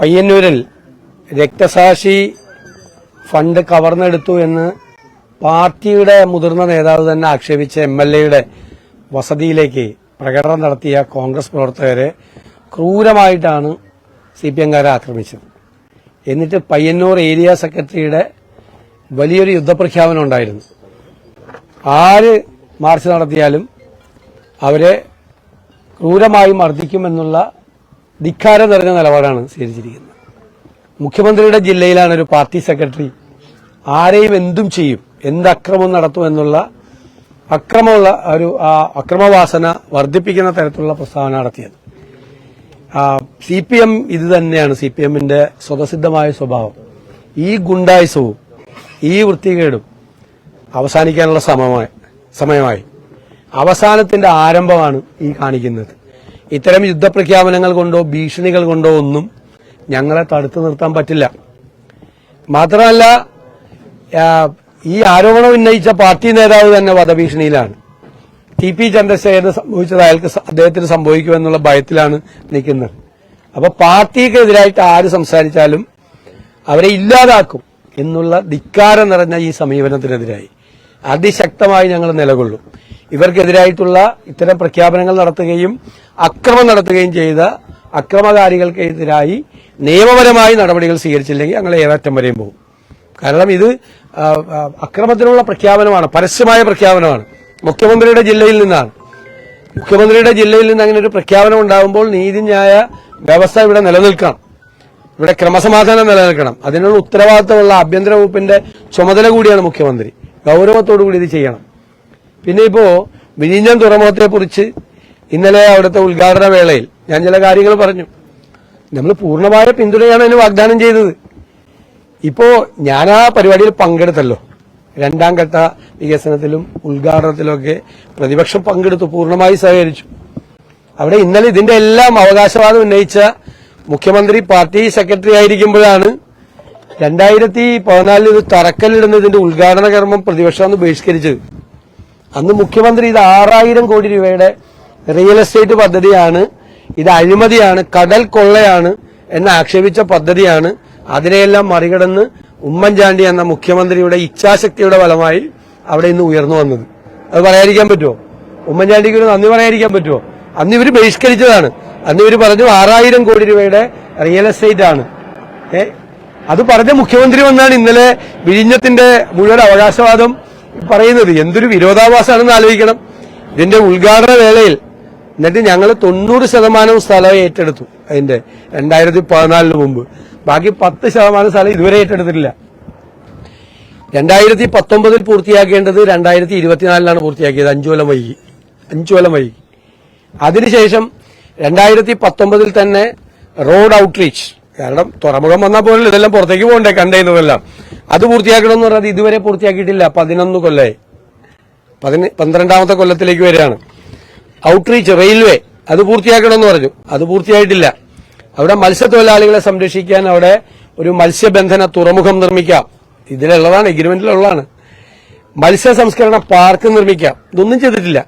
പയ്യന്നൂരിൽ രക്തസാക്ഷി ഫണ്ട് കവർന്നെടുത്തു എന്ന് പാർട്ടിയുടെ മുതിർന്ന നേതാവ് തന്നെ ആക്ഷേപിച്ച എം എൽ എയുടെ വസതിയിലേക്ക് പ്രകടനം നടത്തിയ കോൺഗ്രസ് പ്രവർത്തകരെ ക്രൂരമായിട്ടാണ് സി പി എംകാരെ ആക്രമിച്ചത്. എന്നിട്ട് പയ്യന്നൂർ ഏരിയ സെക്രട്ടറിയുടെ വലിയൊരു യുദ്ധപ്രഖ്യാപനം ഉണ്ടായിരുന്നു. ആര് മാർച്ച് നടത്തിയാലും അവരെ ക്രൂരമായി മർദ്ദിക്കുമെന്നുള്ള ധിക്കാരം നിറഞ്ഞ നിലപാടാണ് സ്വീകരിച്ചിരിക്കുന്നത്. മുഖ്യമന്ത്രിയുടെ ജില്ലയിലാണ് ഒരു പാർട്ടി സെക്രട്ടറി. ആരെയും എന്തും ചെയ്യും എന്ത് അക്രമം നടത്തും എന്നുള്ള അക്രമമുള്ള ഒരു അക്രമവാസന വർദ്ധിപ്പിക്കുന്ന തരത്തിലുള്ള പ്രസ്താവന നടത്തിയത്. സി പി എം ഇത് തന്നെയാണ് സി പി എമ്മിന്റെ സ്വതസിദ്ധമായ സ്വഭാവം. ഈ ഗുണ്ടായുസവും ഈ വൃത്തികേടും അവസാനിക്കാനുള്ള സമയമായി സമയമായി. അവസാനത്തിന്റെ ആരംഭമാണ് ഈ കാണിക്കുന്നത്. ഇത്തരം യുദ്ധപ്രഖ്യാപനങ്ങൾ കൊണ്ടോ ഭീഷണികൾ കൊണ്ടോ ഒന്നും ഞങ്ങളെ തടുത്തു നിർത്താൻ പറ്റില്ല. മാത്രമല്ല ഈ ആരോപണം ഉന്നയിച്ച പാർട്ടി നേതാവ് തന്നെ വധഭീഷണിയിലാണ്. ടി പി ചന്ദ്രശേഖരന് സംഭവിച്ചത് അയാൾക്ക് അദ്ദേഹത്തിന് സംഭവിക്കുമെന്നുള്ള ഭയത്തിലാണ് നിൽക്കുന്നത്. അപ്പൊ പാർട്ടിക്കെതിരായിട്ട് ആര് സംസാരിച്ചാലും അവരെ ഇല്ലാതാക്കും എന്നുള്ള ധിക്കാരം നിറഞ്ഞ ഈ സമീപനത്തിനെതിരായി. അതിശക്തമായി ഞങ്ങൾ നിലകൊള്ളും. ഇവർക്കെതിരായിട്ടുള്ള ഇത്തരം പ്രഖ്യാപനങ്ങൾ നടത്തുകയും അക്രമം നടത്തുകയും ചെയ്ത അക്രമകാരികൾക്കെതിരായി നിയമപരമായി നടപടികൾ സ്വീകരിച്ചില്ലെങ്കിൽ ഞങ്ങൾ ഏതാറ്റം വരെയും പോകും. കാരണം ഇത് അക്രമത്തിനുള്ള പ്രഖ്യാപനമാണ് പരസ്യമായ പ്രഖ്യാപനമാണ്. മുഖ്യമന്ത്രിയുടെ ജില്ലയിൽ നിന്നാണ്. മുഖ്യമന്ത്രിയുടെ ജില്ലയിൽ നിന്ന് അങ്ങനെ ഒരു പ്രഖ്യാപനം ഉണ്ടാകുമ്പോൾ നീതിന്യായ വ്യവസ്ഥ ഇവിടെ നിലനിൽക്കണം. ഇവിടെ ക്രമസമാധാനം നിലനിൽക്കണം. അതിനുള്ള ഉത്തരവാദിത്തമുള്ള ആഭ്യന്തര വകുപ്പിന്റെ ചുമതല കൂടിയാണ് മുഖ്യമന്ത്രി. ഗൗരവത്തോടു കൂടി ഇത് ചെയ്യണം. പിന്നെ ഇപ്പോ വിഴിഞ്ഞം തുറമുഖത്തെ കുറിച്ച് ഇന്നലെ അവിടുത്തെ ഉദ്ഘാടന വേളയിൽ ഞാൻ ചില കാര്യങ്ങൾ പറഞ്ഞു. നമ്മൾ പൂർണമായ പിന്തുണയാണ് അതിന് വാഗ്ദാനം ചെയ്തത്. ഇപ്പോ ഞാൻ ആ പരിപാടിയിൽ പങ്കെടുത്തല്ലോ. രണ്ടാം ഘട്ട വികസനത്തിലും ഉദ്ഘാടനത്തിലുമൊക്കെ പ്രതിപക്ഷം പങ്കെടുത്തു പൂർണമായി സഹകരിച്ചു. അവിടെ ഇന്നലെ ഇതിന്റെ എല്ലാം അവകാശവാദം ഉന്നയിച്ച മുഖ്യമന്ത്രി പാർട്ടി സെക്രട്ടറി ആയിരിക്കുമ്പോഴാണ് രണ്ടായിരത്തി പതിനാലിൽ ഇത് തറക്കല്ലിടുന്നതിന്റെ ഉദ്ഘാടന കർമ്മം പ്രതിപക്ഷം ബഹിഷ്കരിച്ചത്. അന്ന് മുഖ്യമന്ത്രി ഇത് ആറായിരം കോടി രൂപയുടെ റിയൽ എസ്റ്റേറ്റ് പദ്ധതിയാണ്. ഇത് അഴിമതിയാണ് കടൽ കൊള്ളയാണ് എന്ന് ആക്ഷേപിച്ച പദ്ധതിയാണ്. അതിനെയെല്ലാം മറികടന്ന് ഉമ്മൻചാണ്ടി എന്ന മുഖ്യമന്ത്രിയുടെ ഇച്ഛാശക്തിയുടെ ഫലമായി അവിടെ ഇന്ന് ഉയർന്നു വന്നത്. അത് പറയാതിരിക്കാൻ പറ്റുമോ? ഉമ്മൻചാണ്ടിക്ക് ഒരു നന്ദി പറയാതിരിക്കാൻ പറ്റുമോ? അന്ന് ഇവർ ബഹിഷ്കരിച്ചതാണ്. അന്ന് ഇവർ പറഞ്ഞു ആറായിരം കോടി രൂപയുടെ റിയൽ എസ്റ്റേറ്റ് ആണ്. ഏ? അത് പറഞ്ഞ മുഖ്യമന്ത്രി വന്നാണ് ഇന്നലെ വിഴിഞ്ഞത്തിന്റെ മുഴുവൻ അവകാശവാദം പറയുന്നത് എന്തൊരു വിരോധാഭാസമാണെന്ന് ആലോചിക്കണം. ഇതിന്റെ ഉദ്ഘാടന വേളയിൽ എന്നിട്ട് ഞങ്ങൾ തൊണ്ണൂറ് ശതമാനം സ്ഥലം ഏറ്റെടുത്തു. അതിന്റെ രണ്ടായിരത്തി പതിനാലിന് മുമ്പ്. ബാക്കി പത്ത് ശതമാനം സ്ഥലം ഇതുവരെ ഏറ്റെടുത്തിട്ടില്ല. രണ്ടായിരത്തി പത്തൊമ്പതിൽ പൂർത്തിയാക്കേണ്ടത് രണ്ടായിരത്തി ഇരുപത്തിനാലിലാണ് പൂർത്തിയാക്കിയത്. അഞ്ചുകൊല്ലം വൈകി. അഞ്ചുകൊല്ലം വൈകി. അതിനുശേഷം രണ്ടായിരത്തി പത്തൊമ്പതിൽ തന്നെ റോഡ് ഔട്ട്റീച്ച്. കാരണം തുറമുഖം വന്നാൽ പോലും ഇതെല്ലാം പുറത്തേക്ക് പോകണ്ടേ കണ്ടെയ്നറെല്ലാം അത് പൂർത്തിയാക്കണമെന്ന് പറഞ്ഞാൽ അത് ഇതുവരെ പൂർത്തിയാക്കിയിട്ടില്ല. പതിനൊന്ന് കൊല്ലായി പതിന പന്ത്രണ്ടാമത്തെ കൊല്ലത്തിലേക്ക് വരികയാണ്. ഔട്ട്റീച്ച് റെയിൽവേ അത് പൂർത്തിയാക്കണം എന്ന് പറഞ്ഞു. അത് പൂർത്തിയായിട്ടില്ല. അവിടെ മത്സ്യത്തൊഴിലാളികളെ സംരക്ഷിക്കാൻ അവിടെ ഒരു മത്സ്യബന്ധന തുറമുഖം നിർമ്മിക്കാം. ഇതിലുള്ളതാണ് എഗ്രിമെന്റിലുള്ളതാണ്. മത്സ്യ സംസ്കരണ പാർക്ക് നിർമ്മിക്കാം. ഇതൊന്നും ചെയ്തിട്ടില്ല.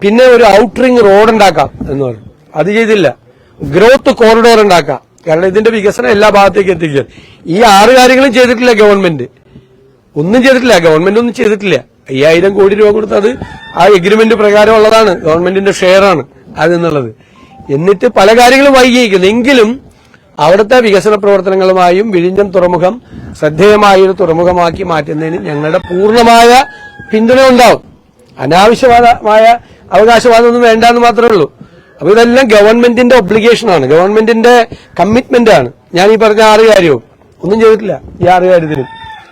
പിന്നെ ഒരു ഔട്ടറിംഗ് റോഡ് ഉണ്ടാക്കാം എന്ന് പറഞ്ഞു. അത് ചെയ്തില്ല. ഗ്രോത്ത് കോറിഡോർ ഉണ്ടാക്കാം. കാരണം ഇതിന്റെ വികസനം എല്ലാ ഭാഗത്തേക്ക് എത്തിക്കുക. ഈ ആറ് കാര്യങ്ങളും ചെയ്തിട്ടില്ല ഗവൺമെന്റ് ഒന്നും ചെയ്തിട്ടില്ല. ഗവൺമെന്റ് ഒന്നും ചെയ്തിട്ടില്ല. അയ്യായിരം കോടി രൂപ കൊടുത്തത് ആ എഗ്രിമെന്റ് പ്രകാരം ഉള്ളതാണ് ഗവൺമെന്റിന്റെ ഷെയറാണ് അതെന്നുള്ളത് എന്നിട്ട് പല കാര്യങ്ങളും വൈകിയിരിക്കുന്നു. എങ്കിലും അവിടുത്തെ വികസന പ്രവർത്തനങ്ങളുമായും വിഴിഞ്ഞം തുറമുഖം ശ്രദ്ധേയമായ ഒരു തുറമുഖമാക്കി മാറ്റുന്നതിന് ഞങ്ങളുടെ പൂർണമായ പിന്തുണ ഉണ്ടാവും. അനാവശ്യമായ അവകാശവാദമൊന്നും വേണ്ടെന്ന് മാത്രമേ ഉള്ളൂ. അപ്പൊ ഇതെല്ലാം ഗവൺമെന്റിന്റെ ഒബ്ലിഗേഷൻ ആണ്. ഗവൺമെന്റിന്റെ കമ്മിറ്റ്മെന്റ് ആണ്. ഞാൻ ഈ പറഞ്ഞ ആറ് കാര്യവും. ഒന്നും ചെയ്തിട്ടില്ല. ഈ ആറ് കാര്യത്തിനും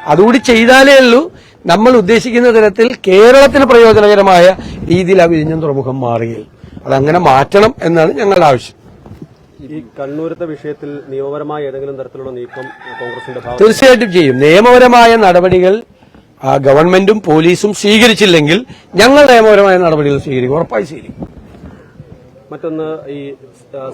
അതുകൂടി ചെയ്താലേ ഉള്ളൂ. നമ്മൾ ഉദ്ദേശിക്കുന്ന തരത്തിൽ കേരളത്തിന് പ്രയോജനകരമായ രീതിയിൽ ആ വിഴിഞ്ഞം തുറമുഖം മാറുകയും അതങ്ങനെ മാറ്റണം എന്നാണ് ഞങ്ങളുടെ ആവശ്യം. ഈ കണ്ണൂരത്തെ വിഷയത്തിൽ നിയമപരമായ ഏതെങ്കിലും തരത്തിലുള്ള നീക്കം കോൺഗ്രസിന്റെ തീർച്ചയായിട്ടും ചെയ്യും. നിയമപരമായ നടപടികൾ ഗവൺമെന്റും പോലീസും സ്വീകരിച്ചില്ലെങ്കിൽ ഞങ്ങൾ നിയമപരമായ നടപടികൾ സ്വീകരിക്കും. ഉറപ്പായി സ്വീകരിക്കും. മറ്റൊന്ന് ഈ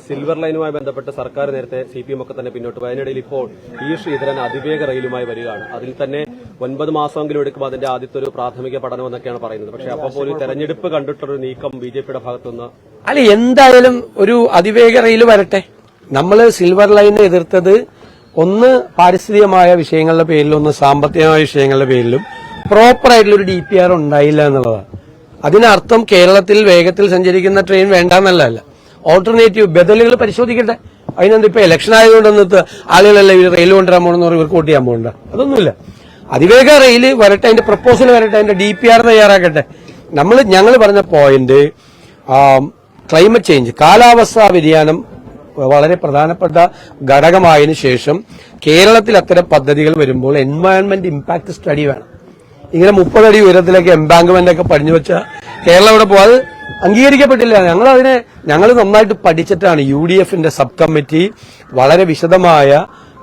സിൽവർ ലൈനുമായി ബന്ധപ്പെട്ട് സർക്കാർ നേരത്തെ സി പി എം ഒക്കെ തന്നെ പിന്നോട്ട് പോയി. അതിനിടയിൽ ഇപ്പോൾ ഈ ശ്രീധരൻ അതിവേഗ റെയിലുമായി വരികയാണ്. അതിൽ തന്നെ ഒൻപത് മാസമെങ്കിലും എടുക്കുമ്പോൾ അതിന്റെ ആദ്യത്തെ ഒരു പ്രാഥമിക പഠനം എന്നൊക്കെയാണ് പറയുന്നത്. പക്ഷേ അപ്പോൾ പോലും തെരഞ്ഞെടുപ്പ് കണ്ടിട്ടൊരു നീക്കം ബി ജെ പിയുടെ ഭാഗത്തുനിന്ന് അല്ല എന്തായാലും ഒരു അതിവേഗ റെയിൽ വരട്ടെ. നമ്മൾ സിൽവർ ലൈനെ എതിർത്തത് ഒന്ന് പാരിസ്ഥിതികമായ വിഷയങ്ങളുടെ പേരിലും ഒന്ന് സാമ്പത്തികമായ വിഷയങ്ങളുടെ പേരിലും പ്രോപ്പർ ഒരു ഡി പി ആർ ഉണ്ടായില്ല എന്നുള്ളതാണ്. അതിനർത്ഥം കേരളത്തിൽ വേഗത്തിൽ സഞ്ചരിക്കുന്ന ട്രെയിൻ വേണ്ട എന്നല്ല ഓൾട്ടർനേറ്റീവ് ബദലുകൾ പരിശോധിക്കട്ടെ. അതിനെന്ത് ഇപ്പൊ ഇലക്ഷൻ ആയതുകൊണ്ട് എന്നിട്ട് ആളുകളല്ല ഇവർ റെയിൽ കൊണ്ടുവരാൻ പോകണമെന്ന് പറഞ്ഞ് ഇവർക്ക് വോട്ട് ചെയ്യാൻ പോകണ്ട. അതൊന്നുമില്ല. അതിവേഗ റെയിൽ വരട്ടെ അതിന്റെ പ്രപ്പോസൽ വരട്ടെ അതിന്റെ ഡി പി ആർ തയ്യാറാക്കട്ടെ. നമ്മൾ ഞങ്ങൾ പറഞ്ഞ പോയിന്റ് ക്ലൈമറ്റ് ചേഞ്ച് കാലാവസ്ഥാ വ്യതിയാനം വളരെ പ്രധാനപ്പെട്ട ഘടകമായതിനു ശേഷം കേരളത്തിൽ അത്തരം പദ്ധതികൾ വരുമ്പോൾ എൻവയോൺമെന്റ് ഇമ്പാക്ട് സ്റ്റഡി വേണം. ഇങ്ങനെ മുപ്പതടി ഉയരത്തിലേക്ക് എംബാങ്ക്മെന്റ് ഒക്കെ പടിഞ്ഞു വെച്ച കേരളം ഇവിടെ പോകാതെ അംഗീകരിക്കപ്പെട്ടില്ല. ഞങ്ങൾ അതിനെ ഞങ്ങൾ നന്നായിട്ട് പഠിച്ചിട്ടാണ് യു ഡി എഫിന്റെ സബ് കമ്മിറ്റി വളരെ വിശദമായ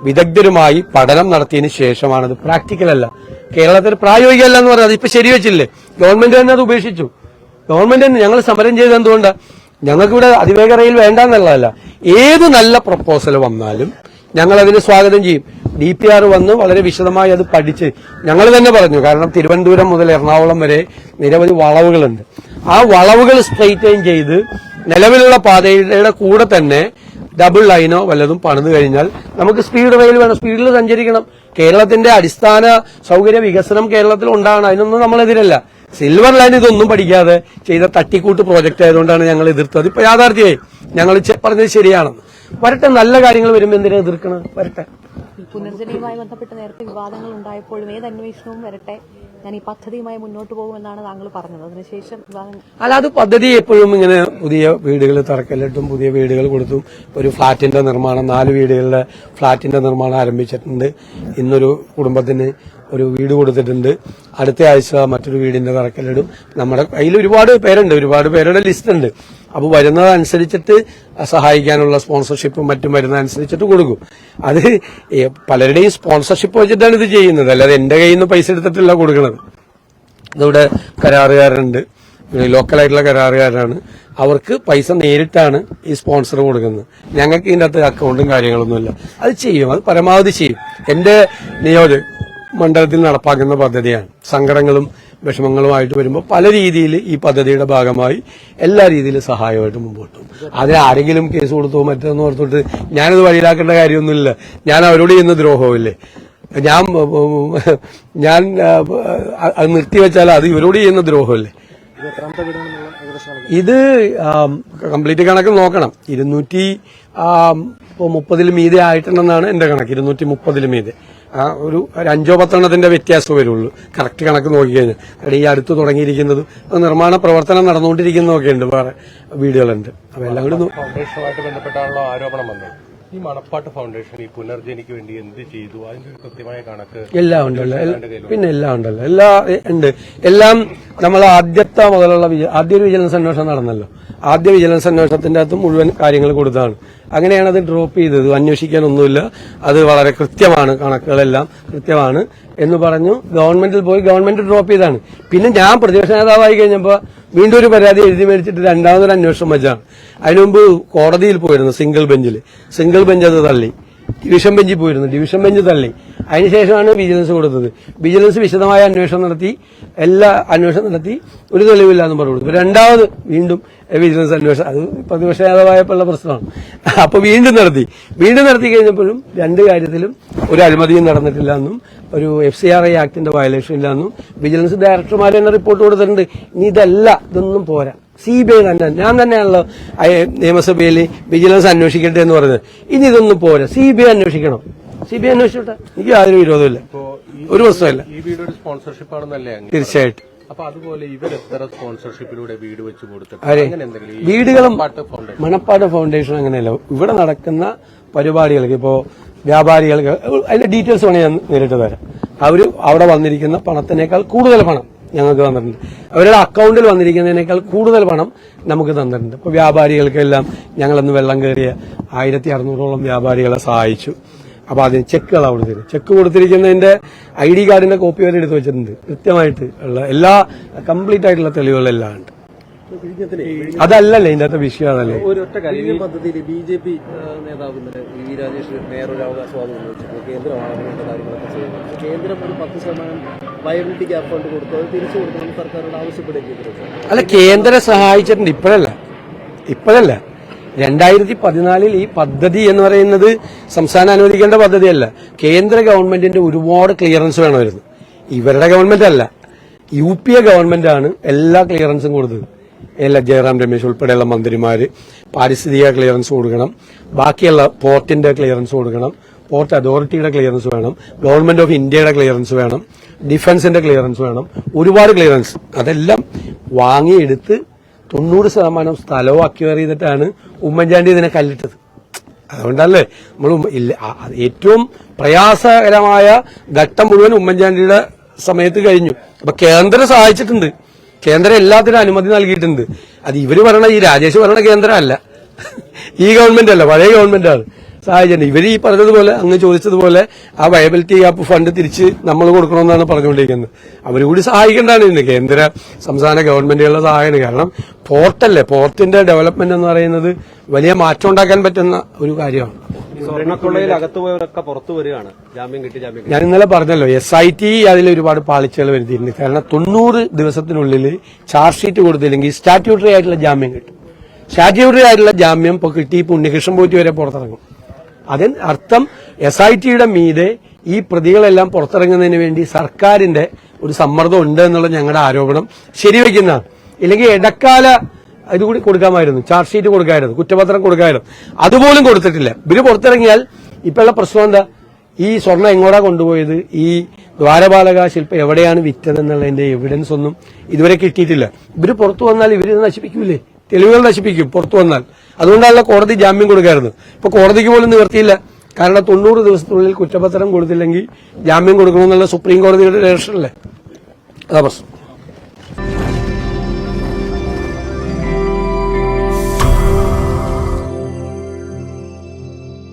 വിദഗ്ധരുമായി പഠനം നടത്തിയതിന് ശേഷമാണ് അത് പ്രാക്ടിക്കൽ അല്ല. കേരളത്തിൽ പ്രായോഗികമല്ല എന്ന് പറഞ്ഞത് ഇപ്പൊ ശരിവെച്ചില്ലേ ഗവൺമെന്റ് തന്നെ അത് ഉപേക്ഷിച്ചു. ഗവൺമെന്റ് തന്നെ ഞങ്ങൾ സമരം ചെയ്ത് എന്തുകൊണ്ടാ? ഞങ്ങൾക്കിവിടെ അതിവേഗ റെയിൽ വേണ്ടെന്നുള്ളതല്ല. ഏത് നല്ല പ്രപ്പോസൽ വന്നാലും ഞങ്ങൾ അതിന് സ്വാഗതം ചെയ്യും. ഡി പി ആർ വന്ന് വളരെ വിശദമായി അത് പഠിച്ച് ഞങ്ങൾ തന്നെ പറഞ്ഞു. കാരണം തിരുവനന്തപുരം മുതൽ എറണാകുളം വരെ നിരവധി വളവുകളുണ്ട്. ആ വളവുകൾ സ്ട്രെയിറ്റൈൻ ചെയ്ത് നിലവിലുള്ള പാതയുടെ കൂടെ തന്നെ ഡബിൾ ലൈനോ വല്ലതും പണിത് കഴിഞ്ഞാൽ നമുക്ക് സ്പീഡ് റെയിൽ വേണം. സ്പീഡിൽ സഞ്ചരിക്കണം. കേരളത്തിന്റെ അടിസ്ഥാന സൗകര്യ വികസനം കേരളത്തിൽ ഉണ്ടാകണം. അതിനൊന്നും നമ്മളെതിരല്ല. സിൽവർ ലൈൻ ഇതൊന്നും പഠിക്കാതെ ചെയ്ത തട്ടിക്കൂട്ട് പ്രോജക്റ്റ് ആയതുകൊണ്ടാണ് ഞങ്ങൾ എതിർത്തത്. ഇപ്പൊ യാഥാർത്ഥ്യമായി ഞങ്ങൾ പറഞ്ഞത് ശരിയാണെന്ന് വരട്ടെ നല്ല കാര്യങ്ങൾ വരുമ്പോൾ എന്തിനാ എതിർക്കണം വരട്ടെ. പുനർജനിയുമായി ബന്ധപ്പെട്ട് നേരത്തെ വിവാദങ്ങൾ ഉണ്ടായപ്പോഴും ഏത് അന്വേഷണവും വരട്ടെ ഞാൻ ഈ പദ്ധതിയുമായി മുന്നോട്ട് പോകുമെന്നാണ് താങ്കൾ പറഞ്ഞത്. അതിനുശേഷം അല്ല അത് പദ്ധതി എപ്പോഴും ഇങ്ങനെ പുതിയ വീടുകൾ തറക്കല്ലിട്ടും പുതിയ വീടുകൾ കൊടുത്തും ഒരു ഫ്ളാറ്റിന്റെ നിർമ്മാണം നാല് വീടുകളുടെ ഫ്ളാറ്റിന്റെ നിർമ്മാണം ആരംഭിച്ചിട്ടുണ്ട്. ഇന്നൊരു കുടുംബത്തിന് ഒരു വീട് കൊടുത്തിട്ടുണ്ട്. അടുത്ത ആഴ്ച മറ്റൊരു വീടിന്റെ തറക്കല്ലിടും. നമ്മുടെ കയ്യിൽ ഒരുപാട് പേരുണ്ട് ഒരുപാട് പേരുടെ ലിസ്റ്റ് ഉണ്ട്. അപ്പോൾ വരുന്നതനുസരിച്ചിട്ട് സഹായിക്കാനുള്ള സ്പോൺസർഷിപ്പും മറ്റും വരുന്നതനുസരിച്ചിട്ട് കൊടുക്കും. അത് പലരുടെയും സ്പോൺസർഷിപ്പ് വെച്ചിട്ടാണ് ഇത് ചെയ്യുന്നത്. അല്ലാതെ എന്റെ കയ്യിൽ നിന്ന് പൈസ എടുത്തിട്ടല്ല കൊടുക്കുന്നത് ഇതിവിടെ കരാറുകാരുണ്ട് ലോക്കലായിട്ടുള്ള കരാറുകാരാണ്. അവർക്ക് പൈസ നേരിട്ടാണ് ഈ സ്പോൺസർ കൊടുക്കുന്നത്. ഞങ്ങൾക്ക് ഇതിന്റെ അകത്ത് അക്കൗണ്ടും കാര്യങ്ങളൊന്നുമില്ല. അത് ചെയ്യും. അത് പരമാവധി ചെയ്യും. എന്റെ നിയോജക മണ്ഡലത്തിൽ നടപ്പാക്കുന്ന പദ്ധതിയാണ്. സങ്കടങ്ങളും വിഷമങ്ങളുമായിട്ട് വരുമ്പോൾ പല രീതിയിൽ ഈ പദ്ധതിയുടെ ഭാഗമായി എല്ലാ രീതിയിലും സഹായമായിട്ട് മുമ്പോട്ട്. അതിന് ആരെങ്കിലും കേസ് കൊടുത്തോ മറ്റൊന്നും ഓർത്തിട്ട് ഞാനത് വഴിയിലാക്കേണ്ട കാര്യമൊന്നുമില്ല. ഞാൻ അവരോട് ചെയ്യുന്ന ദ്രോഹമില്ലേ. ഞാൻ ഞാൻ അത് നിർത്തിവെച്ചാൽ അത് ഇവരോട് ചെയ്യുന്ന ദ്രോഹമല്ലേ. ഇത് കംപ്ലീറ്റ് കണക്ക് നോക്കണം. ഇരുന്നൂറ്റി മുപ്പതിൽ മീതെ ആയിട്ടുണ്ടെന്നാണ് എന്റെ കണക്ക്. ഇരുന്നൂറ്റി മുപ്പതിൽ മീതെ. ഒരു ഒരു അഞ്ചോ പത്തെണ്ണത്തിന്റെ വ്യത്യാസം വരുള്ളൂ. കറക്റ്റ് കണക്ക് നോക്കിക്കഴിഞ്ഞാൽ കാരണം ഈ അടുത്ത് തുടങ്ങിയിരിക്കുന്നത് നിർമ്മാണ പ്രവർത്തനം നടന്നുകൊണ്ടിരിക്കുന്നതൊക്കെ ഉണ്ട് വേറെ വീടുകളുണ്ട്. അപ്പൊ എല്ലാം കൂടി ഫൗണ്ടേഷനുമായിട്ട് ബന്ധപ്പെട്ടാണല്ലോ ആരോപണം വന്നത്. ഈ മണപ്പാട്ട് ഫൗണ്ടേഷൻ ഈ പുനർജനിക്ക് വേണ്ടി എന്ത് ചെയ്തു? അതിന്റെ കൃത്യമായ കണക്ക് എല്ലാം ഉണ്ടല്ലോ പിന്നെ എല്ലാം ഉണ്ടല്ലോ. എല്ലാ ഉണ്ട്. എല്ലാം നമ്മൾ ആദ്യത്തെ മുതലുള്ള ആദ്യ ഒരു വിജിലൻസ് അന്വേഷണം നടന്നല്ലോ. ആദ്യ വിജിലൻസ് അന്വേഷണത്തിന്റെ അകത്ത് മുഴുവൻ കാര്യങ്ങൾ കൊടുത്താണ് അങ്ങനെയാണ് അത് ഡ്രോപ്പ് ചെയ്തത്. അന്വേഷിക്കാനൊന്നുമില്ല അത് വളരെ കൃത്യമാണ്. കണക്കുകളെല്ലാം കൃത്യമാണ് എന്ന് പറഞ്ഞു. ഗവൺമെന്റിൽ പോയി ഗവൺമെന്റ് ഡ്രോപ്പ് ചെയ്താണ് പിന്നെ ഞാൻ പ്രതിപക്ഷ നേതാവായി കഴിഞ്ഞപ്പോൾ വീണ്ടും ഒരു പരാതി എഴുതി മേടിച്ചിട്ട് രണ്ടാമതൊരു അന്വേഷണം വെച്ചാണ്. അതിനുമുമ്പ് കോടതിയിൽ പോയിരുന്നു സിംഗിൾ ബെഞ്ചിൽ സിംഗിൾ ബെഞ്ച് അത് തള്ളി. ഡിവിഷൻ ബെഞ്ചിൽ പോയിരുന്നു. ഡിവിഷൻ ബെഞ്ച് തള്ളി. അതിനുശേഷമാണ് വിജിലൻസ് കൊടുത്തത്. വിജിലൻസ് വിശദമായ അന്വേഷണം നടത്തി. എല്ലാ അന്വേഷണം നടത്തി. ഒരു തെളിവില്ല എന്ന് പറഞ്ഞു കൊടുത്തു രണ്ടാമത് വീണ്ടും വിജിലൻസ് അന്വേഷണം. അത് പ്രതിപക്ഷ നേതാവായപ്പോഴുള്ള പ്രശ്നമാണ്. അപ്പൊ വീണ്ടും നടത്തി. വീണ്ടും നടത്തി കഴിഞ്ഞപ്പോഴും രണ്ട് കാര്യത്തിലും ഒരു അഴിമതിയും നടന്നിട്ടില്ല എന്നും ഒരു എഫ് സി ആർ ഐ ആക്ടിന്റെ വയലേഷൻ ഇല്ല എന്നും വിജിലൻസ് ഡയറക്ടർമാർ തന്നെ റിപ്പോർട്ട് കൊടുത്തിട്ടുണ്ട്. ഇനി ഇതല്ല ഇതൊന്നും പോരാ. സി ബി ഐ തന്നെ ഞാൻ തന്നെയാണല്ലോ നിയമസഭയിൽ വിജിലൻസ് അന്വേഷിക്കട്ടെ എന്ന് പറഞ്ഞത്. ഇനി ഇതൊന്നും പോരാ. സി ബി ഐ അന്വേഷിക്കണം. സി ബി ഐ അന്വേഷിച്ചോട്ടെ എനിക്ക് യാതൊരു വിരോധമില്ല ഒരു പ്രശ്നമില്ല സ്പോൺസർഷിപ്പ് ആണെന്നല്ലേ തീർച്ചയായിട്ടും. അപ്പൊ അതുപോലെ ഇവർ എത്ര സ്പോൺസർഷിപ്പിലൂടെ വീട് വെച്ച് കൊടുത്തിട്ട് വീടുകളും മണപ്പാട് ഫൗണ്ടേഷൻ അങ്ങനെയല്ല. ഇവിടെ നടക്കുന്ന പരിപാടികൾക്ക് ഇപ്പോ വ്യാപാരികൾക്ക് അതിന്റെ ഡീറ്റെയിൽസ് വേണേ ഞാൻ നേരിട്ട് തരാം. അവർ അവിടെ വന്നിരിക്കുന്ന പണത്തിനേക്കാൾ കൂടുതൽ പണം. ഞങ്ങൾക്ക് തന്നിട്ടുണ്ട്. അവരുടെ അക്കൗണ്ടിൽ വന്നിരിക്കുന്നതിനേക്കാൾ കൂടുതൽ പണം നമുക്ക് തന്നിട്ടുണ്ട്. ഇപ്പോൾ വ്യാപാരികൾക്കെല്ലാം ഞങ്ങളന്ന് വെള്ളം കയറിയ ആയിരത്തി അറുന്നൂറോളം വ്യാപാരികളെ സഹായിച്ചു. അപ്പോൾ അതിന് ചെക്കുകൾ അവിടെ തരും. ചെക്ക് കൊടുത്തിരിക്കുന്നതിന്റെ ഐ ഡി കാർഡിന്റെ കോപ്പി വരെ എടുത്ത് വെച്ചിട്ടുണ്ട്. കൃത്യമായിട്ട് ഉള്ള എല്ലാ കംപ്ലീറ്റ് ആയിട്ടുള്ള തെളിവുകളെല്ലാം ഉണ്ട്. അതല്ലല്ലേ ഇതിന്റെ അകത്തെ വിഷയം അതല്ലേ? ബി ജെ പി നേതാവ് കേന്ദ്രം ഒരു പത്ത് ശതമാനം വയബിലിറ്റി ഗ്യാപ്പ് ഫണ്ട് കൊടുത്തു. അത് തിരിച്ചു കൊടുക്കണം സർക്കാരോട് ആവശ്യപ്പെടുകയും അല്ല കേന്ദ്രം സഹായിച്ചിട്ടുണ്ട്. ഇപ്പോഴല്ല. ഇപ്പോഴല്ല. രണ്ടായിരത്തി പതിനാലിൽ ഈ പദ്ധതി എന്ന് പറയുന്നത് സംസ്ഥാനം അനുവദിക്കേണ്ട പദ്ധതിയല്ല. കേന്ദ്ര ഗവൺമെന്റിന്റെ ഒരുപാട് ക്ലിയറൻസ് വേണമായിരുന്നു. ഇവരുടെ ഗവൺമെന്റ് അല്ല. യു പി എ ഗവൺമെന്റ് ആണ് എല്ലാ ക്ലിയറൻസും കൊടുത്തത്. എല്ലാ ജയറാം രമേശ് ഉൾപ്പെടെയുള്ള മന്ത്രിമാര് പാരിസ്ഥിതിക ക്ലിയറൻസ് കൊടുക്കണം. ബാക്കിയുള്ള പോർട്ടിന്റെ ക്ലിയറൻസ് കൊടുക്കണം. പോർട്ട് അതോറിറ്റിയുടെ ക്ലിയറൻസ് വേണം. ഗവൺമെന്റ് ഓഫ് ഇന്ത്യയുടെ ക്ലിയറൻസ് വേണം. ഡിഫൻസിന്റെ ക്ലിയറൻസ് വേണം. ഒരുപാട് ക്ലിയറൻസ്. അതെല്ലാം വാങ്ങിയെടുത്ത് തൊണ്ണൂറ് ശതമാനം സ്ഥലവും അക്വയർ ചെയ്തിട്ടാണ് ഉമ്മൻചാണ്ടി ഇതിനെ കല്ലിട്ടത്. അതുകൊണ്ടല്ലേ നമ്മൾ ഏറ്റവും പ്രയാസകരമായ ഘട്ടം മുഴുവൻ ഉമ്മൻചാണ്ടിയുടെ സമയത്ത് കഴിഞ്ഞു. അപ്പൊ കേന്ദ്രം സഹായിച്ചിട്ടുണ്ട്. കേന്ദ്രം എല്ലാത്തിനും അനുമതി നൽകിയിട്ടുണ്ട്. അത് ഇവർ പറയണ ഈ രാജേഷ് പറയണ കേന്ദ്രമല്ല. ഈ ഗവൺമെന്റ് അല്ല പഴയ ഗവൺമെന്റ് ആണ് ഇവർ ഈ പറഞ്ഞതുപോലെ അങ്ങ് ചോദിച്ചതുപോലെ ആ വയബിലിറ്റി ഗ്യാപ്പ് ഫണ്ട് തിരിച്ച് നമ്മൾ കൊടുക്കണമെന്നാണ് പറഞ്ഞുകൊണ്ടിരിക്കുന്നത്. അവർ കൂടി സഹായിക്കേണ്ടതാണ് ഇന്ന് കേന്ദ്ര സംസ്ഥാന ഗവൺമെന്റുകളുടെ സഹായം കാരണം പോർട്ടല്ലേ? പോർട്ടിന്റെ ഡെവലപ്മെന്റ് എന്ന് പറയുന്നത് വലിയ മാറ്റം ഉണ്ടാക്കാൻ പറ്റുന്ന ഒരു കാര്യമാണ്. ഞാൻ ഇന്നലെ പറഞ്ഞല്ലോ എസ് ഐ ടി അതിൽ ഒരുപാട് പാളിച്ചകൾ വരുത്തിയിട്ടുണ്ട്. കാരണം തൊണ്ണൂറ് ദിവസത്തിനുള്ളിൽ ചാർജ് ഷീറ്റ് കൊടുത്തില്ലെങ്കിൽ സ്റ്റാറ്റ്യൂട്ടറി ആയിട്ടുള്ള ജാമ്യം കിട്ടും. സ്റ്റാറ്റ്യൂട്ടറി ആയിട്ടുള്ള ജാമ്യം ഇപ്പോൾ കിട്ടി ഇപ്പൊ ഉണ്ണികൃഷ്ണൻ പോറ്റി വരെ പുറത്തിറങ്ങും. അതിന് അർത്ഥം എസ് ഐ ടിയുടെ മീതെ ഈ പ്രതികളെല്ലാം പുറത്തിറങ്ങുന്നതിന് വേണ്ടി സർക്കാരിന്റെ ഒരു സമ്മർദ്ദം ഉണ്ട് എന്നുള്ള ഞങ്ങളുടെ ആരോപണം ശരിവെക്കുന്നതാണ് ഇല്ലെങ്കിൽ ഇടക്കാല ഇതുകൂടി കൊടുക്കാമായിരുന്നു. ചാർജ് ഷീറ്റ് കൊടുക്കാമായിരുന്നു കുറ്റപത്രം കൊടുക്കാമായിരുന്നു അതുപോലും കൊടുത്തിട്ടില്ല. ഇവർ പുറത്തിറങ്ങിയാൽ ഇപ്പോഴുള്ള പ്രശ്നം എന്താ? ഈ സ്വർണം എങ്ങോട്ടാ കൊണ്ടുപോയത്? ഈ ദ്വാരപാലക ശില്പം എവിടെയാണ് വിറ്റതെന്നുള്ളതിന്റെ എവിഡൻസ് ഒന്നും ഇതുവരെ കിട്ടിയിട്ടില്ല. ഇവർ പുറത്തു വന്നാൽ ഇവർ നശിപ്പിക്കൂലേ? തെളിവുകൾ നശിപ്പിക്കും പുറത്തു വന്നാൽ. അതുകൊണ്ടല്ല കോടതി ജാമ്യം കൊടുക്കായിരുന്നു ഇപ്പൊ കോടതിക്ക് പോലും നിവർത്തിയില്ല. കാരണം തൊണ്ണൂറ് ദിവസത്തിനുള്ളിൽ കുറ്റപത്രം കൊടുത്തില്ലെങ്കിൽ ജാമ്യം കൊടുക്കണമെന്നുള്ള സുപ്രീം കോടതിയുടെ ഡയറക്ഷനല്ലേ അതാ പ്രശ്നം.